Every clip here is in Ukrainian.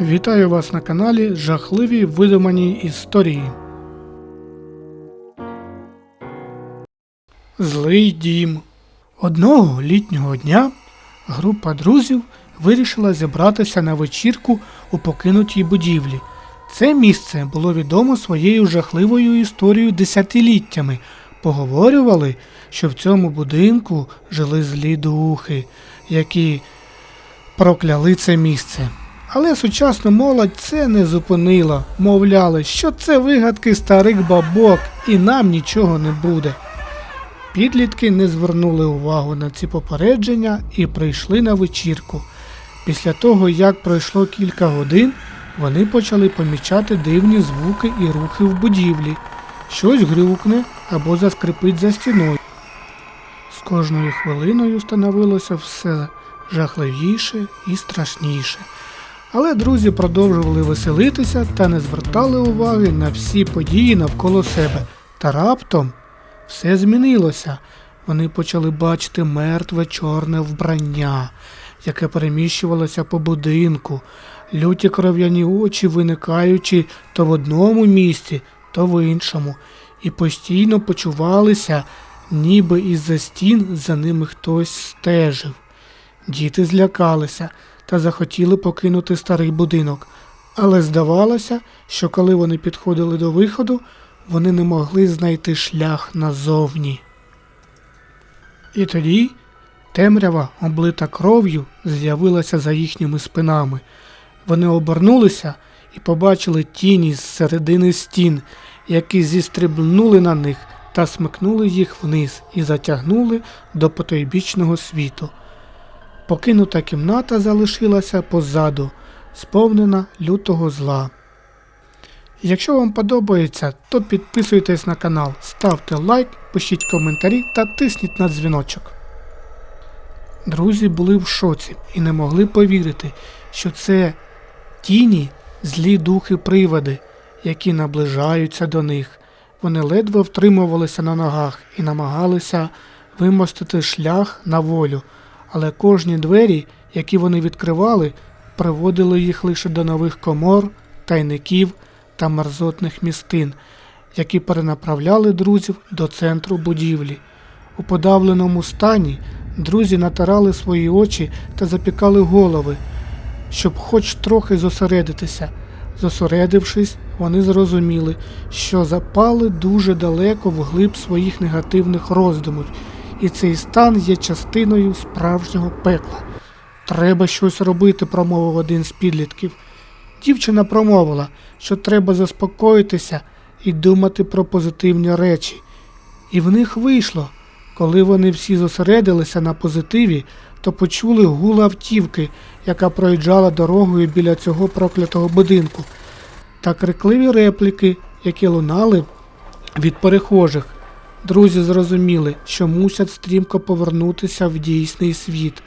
Вітаю вас на каналі Жахливі видумані історії. Злий дім. Одного літнього дня група друзів вирішила зібратися на вечірку у покинутій будівлі. Це місце було відомо своєю жахливою історією десятиліттями. Поговорювали, що в цьому будинку жили злі духи, які прокляли це місце. Але сучасну молодь це не зупинило, мовляли, що це вигадки старих бабок і нам нічого не буде. Підлітки не звернули увагу на ці попередження і прийшли на вечірку. Після того, як пройшло кілька годин, вони почали помічати дивні звуки і рухи в будівлі. Щось грюкне або заскрипить за стіною. З кожною хвилиною становилося все жахливіше і страшніше. Але друзі продовжували веселитися та не звертали уваги на всі події навколо себе. Та раптом все змінилося. Вони почали бачити мертве чорне вбрання, яке переміщувалося по будинку, люті кров'яні очі виникаючи то в одному місці, то в іншому, і постійно почувалися, ніби із-за стін за ними хтось стежив. Діти злякалися та захотіли покинути старий будинок, але здавалося, що коли вони підходили до виходу, вони не могли знайти шлях назовні. І тоді темрява, облита кров'ю, з'явилася за їхніми спинами. Вони обернулися і побачили тіні з середини стін, які зістрибнули на них та смикнули їх вниз і затягнули до потойбічного світу. Покинута кімната залишилася позаду, сповнена лютого зла. Якщо вам подобається, то підписуйтесь на канал, ставте лайк, пишіть коментарі та тисніть на дзвіночок. Друзі були в шоці і не могли повірити, що це тіні злі духи приводи, які наближаються до них. Вони ледве втримувалися на ногах і намагалися вимостити шлях на волю але кожні двері, які вони відкривали, приводили їх лише до нових комор, тайників та мерзотних містин, які перенаправляли друзів до центру будівлі. У подавленому стані друзі натирали свої очі та запікали голови, щоб хоч трохи зосередитися. Зосередившись, вони зрозуміли, що запали дуже далеко вглиб своїх негативних роздумів і цей стан є частиною справжнього пекла. Треба щось робити, промовив один з підлітків. Дівчина промовила, що треба заспокоїтися і думати про позитивні речі. І в них вийшло. Коли вони всі зосередилися на позитиві, то почули гул автівки, яка проїжджала дорогою біля цього проклятого будинку, та крикливі репліки, які лунали від перехожих. Друзі зрозуміли, що мусять стрімко повернутися в дійсний світ,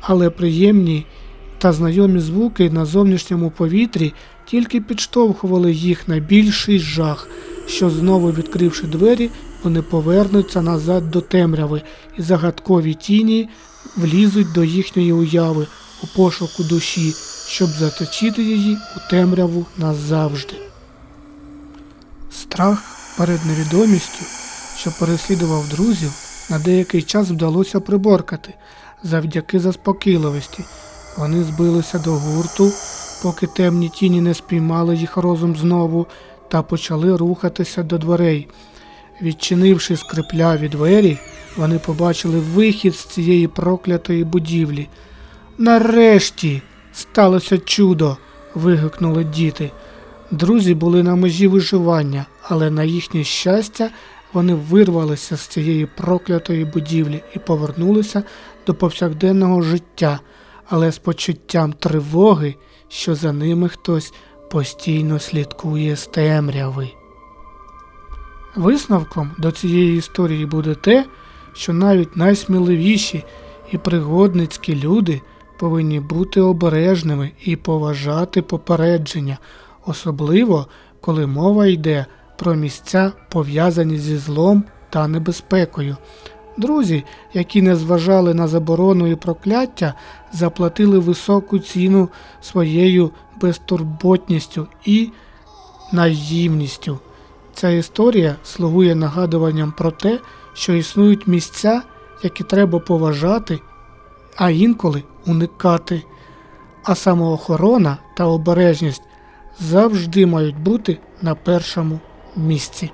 але приємні та знайомі звуки на зовнішньому повітрі тільки підштовхували їх на більший жах, що знову відкривши двері, вони повернуться назад до темряви, і загадкові тіні влізуть до їхньої уяви у пошуку душі, щоб заточити її у темряву назавжди. Страх перед невідомістю що переслідував друзів, на деякий час вдалося приборкати завдяки заспокійливості. Вони збилися до гурту, поки темні тіні не спіймали їх розум знову, та почали рухатися до дверей. Відчинивши скрипляві двері, вони побачили вихід з цієї проклятої будівлі. Нарешті сталося чудо. вигукнули діти. Друзі були на межі виживання, але на їхнє щастя вони вирвалися з цієї проклятої будівлі і повернулися до повсякденного життя, але з почуттям тривоги, що за ними хтось постійно слідкує з темряви. Висновком до цієї історії буде те, що навіть найсміливіші і пригодницькі люди повинні бути обережними і поважати попередження, особливо коли мова йде про місця, пов'язані зі злом та небезпекою. Друзі, які не зважали на заборону і прокляття, заплатили високу ціну своєю безтурботністю і наївністю. Ця історія слугує нагадуванням про те, що існують місця, які треба поважати, а інколи уникати. А самоохорона та обережність завжди мають бути на першому місці.